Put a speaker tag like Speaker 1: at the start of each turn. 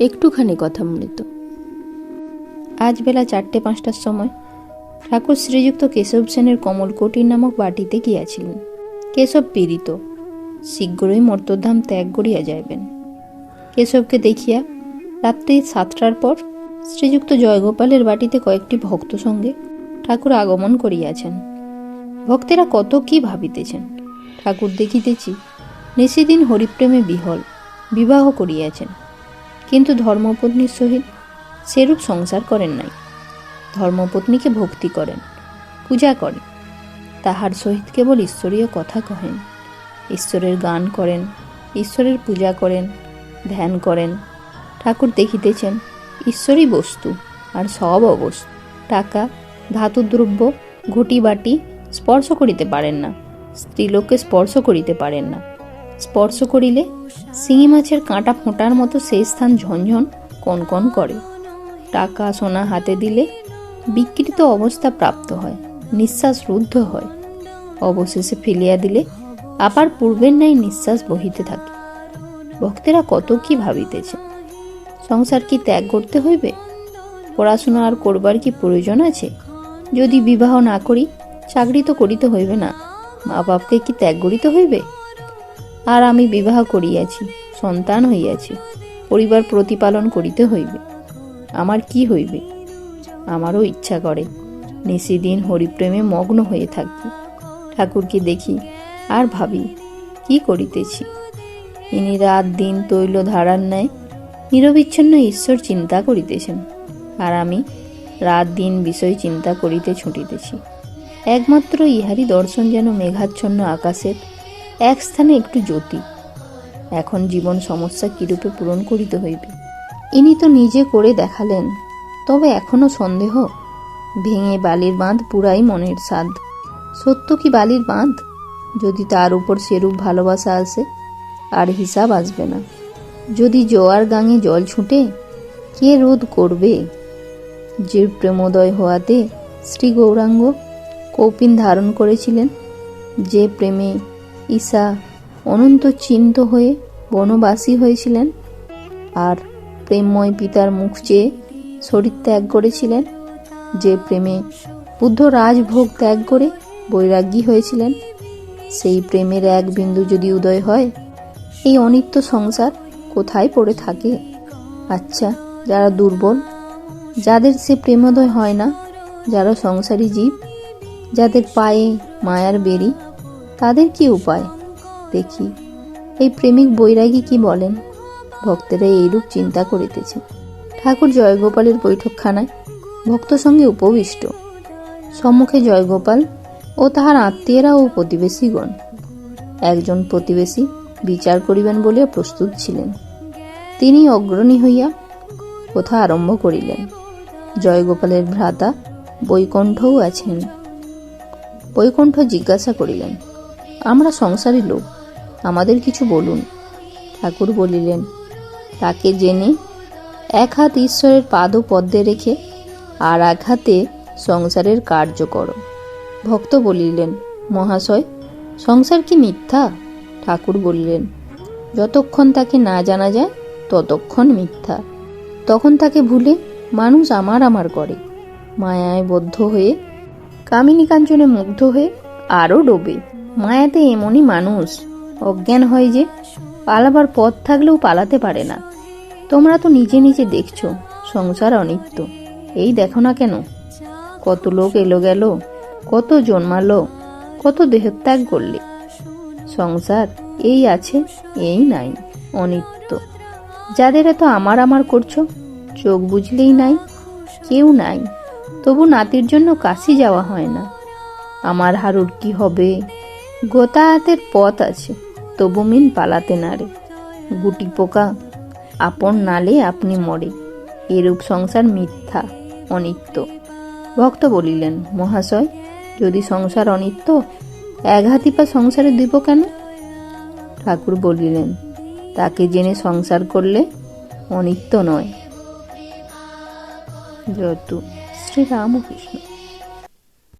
Speaker 1: একটুখানি কথা মৃত আজ বেলা চারটে পাঁচটার সময় ঠাকুর শ্রীযুক্ত কেশব সেনের কমলকোটির নামক বাটিতে গিয়াছিলেন। কেশব পীড়িত, শীঘ্রই মর্তধাম ত্যাগ করিয়া যাইবেন। কেশবকে দেখিয়া রাত্রি সাতটার পর শ্রীযুক্ত জয়গোপালের বাটিতে কয়েকটি ভক্ত সঙ্গে ঠাকুর আগমন করিয়াছেন। ভক্তেরা কত কি ভাবিতেছেন? ঠাকুর দেখিতেছি নিশিদিন হরিপ্রেমে বিহল, বিবাহ করিয়াছেন। ধর্মপত্নীর সহিত সেরূপ সংসার করেন নাই। ধর্মপত্নীকে ভক্তি করেন, পূজা করেন, তাহার সহিত কেবল ঈশ্বরীয় কথা কহেন। ঈশ্বরের গান করেন, ঈশ্বরের পূজা করেন, ধ্যান করেন। ঠাকুর দেখিতেছেন, ঈশ্বরই বস্তু আর সব অবস্তু টাকা, ধাতুদ্রব্য, ঘটি বাটি স্পর্শ করিতে পারেন না। স্ত্রীলোককে স্পর্শ করিতে পারেন না। স্পর্শ করিলে শিঙি মাছের কাঁটা ফোঁটার মতো সেই স্থান ঝনঝন কনকন করে। টাকা সোনা হাতে দিলে বিকৃত অবস্থা প্রাপ্ত হয়, নিঃশ্বাস রুদ্ধ হয়। অবশেষে ফেলিয়া দিলে আবার পূর্বের ন্যায় নিঃশ্বাস বহিতে থাকে। ভক্তেরা কত কি ভাবিতেছে? সংসার কি ত্যাগ করতে হইবে? পড়াশোনা আর করবার কি প্রয়োজন আছে? যদি বিবাহ না করি, চাকরি তো করিতে হইবে না। মা বাপকে কি ত্যাগ করিতে হইবে? আর আমি বিবাহ করিয়াছি, সন্তান হইয়াছি, পরিবার প্রতিপালন করিতে হইবে। আমার কি হইবে? আমারও ইচ্ছা করে নিশিদিন হরিপ্রেমে মগ্ন হয়ে থাকি। ঠাকুরকে দেখি, আর ভাবি, কি করিতেছি? ইনি রাত দিন তৈল ধারার ন্যায়, নিরবিচ্ছিন্ন ঈশ্বর চিন্তা করিতেছেন, আর আমি রাত দিন বিষয় চিন্তা করিতে ছুটিতেছি। একমাত্র ইহারি দর্শন যেন মেঘাচ্ছন্ন আকাশের এক স্থানে একটু জ্যোতি। এখন জীবন সমস্যা কিরূপে পূরণ করিতে হইবে? ইনি তো নিজে করে দেখালেন, তবে এখনও সন্দেহ। ভেঙে বালির বাঁধ পুরাই মনের সাধ সত্য কি বালির বাঁধ? যদি তার উপর সেরূপ ভালোবাসা আসে, আর হিসাব আসবে না। যদি জোয়ার গাঙে জল ছুটে, কে রোধ করবে? যে প্রেমোদয় হওয়াতে শ্রী গৌরাঙ্গ কৌপিন ধারণ করেছিলেন। যে প্রেমে ঈশা অনন্ত চিন্ত হয়ে বনবাসী হয়েছিলেন আর প্রেমময় পিতার মুখ চেয়ে শরীর ত্যাগ করেছিলেন, যে প্রেমে বুদ্ধ রাজভোগ ত্যাগ করে বৈরাগ্যী হয়েছিলেন। সেই প্রেমের এক বিন্দু যদি উদয় হয়, এই অনিত্য সংসার কোথায় পড়ে থাকে? আচ্ছা যারা দুর্বল, যাদের সে প্রেমোদয় হয় না, যারা সংসারী জীব, যাদের পায়ে মায়ার বেরি তাদের কি উপায়? দেখি। এই প্রেমিক বৈরাগী কি বলেন? ভক্তেরা এইরূপ চিন্তা করিতেছে। ঠাকুর জয়গোপালের বৈঠকখানায় ভক্ত সঙ্গে উপবিষ্ট। সম্মুখে জয়গোপাল ও তাহার আত্মীয়রা ও প্রতিবেশীগণ একজন প্রতিবেশী বিচার করিবেন বলিয়া প্রস্তুত ছিলেন। তিনি অগ্রণী হইয়া কথা আরম্ভ করিলেন। জয়গোপালের ভ্রাতা বৈকুণ্ঠও আছেন। বৈকুণ্ঠ জিজ্ঞাসা করিলেন আমরা সংসারী লোক, আমাদের কিছু বলুন। ঠাকুর বলিলেন, তাকে জেনে এক হাত ঈশ্বরের পাদ ও পদ্মে রেখে আর এক হাতে সংসারের কার্য করো। ভক্ত বলিলেন, মহাশয়, সংসার কি মিথ্যা? ঠাকুর বলিলেন, যতক্ষণ তাকে না জানা যায়, ততক্ষণ মিথ্যা। তখন তাকে ভুলে মানুষ আমার আমার করে। মায়ায় বদ্ধ হয়ে কামিনী কাঞ্চনে মুগ্ধ হয়ে আরও ডোবে। মায়াতে এমনই মানুষ। অজ্ঞান হয় যে, পালাবার পথ থাকলেও পালাতে পারে না। তোমরা তো নিজে নিজে দেখছ, সংসার অনিত্য। এই দেখো না কেন? কত লোক এলো গেল, কত জন্মালো, কত দেহত্যাগ করলে। সংসার এই আছে, এই নাই, অনিত্য। যাদের এত আমার আমার করছ, চোখ বুঝলেই নাই, কেউ নাই। তবু নাতির জন্য কাশি যাওয়া হয় না। আমার হারুর কি হবে? গোতায়াতের পথ আছে, তবু মিন পালাতে না রে। গুটি পোকা, আপন নালে আপনি মরে। এরূপ সংসার মিথ্যা, অনিত্য। ভক্ত বলিলেন, মহাশয়, যদি সংসার অনিত্য, এক হাতি পা সংসারে দিব কেন? ঠাকুর বলিলেন, তাকে জেনে সংসার করলে অনিত্য নয়। যতু শ্রীরামকৃষ্ণ।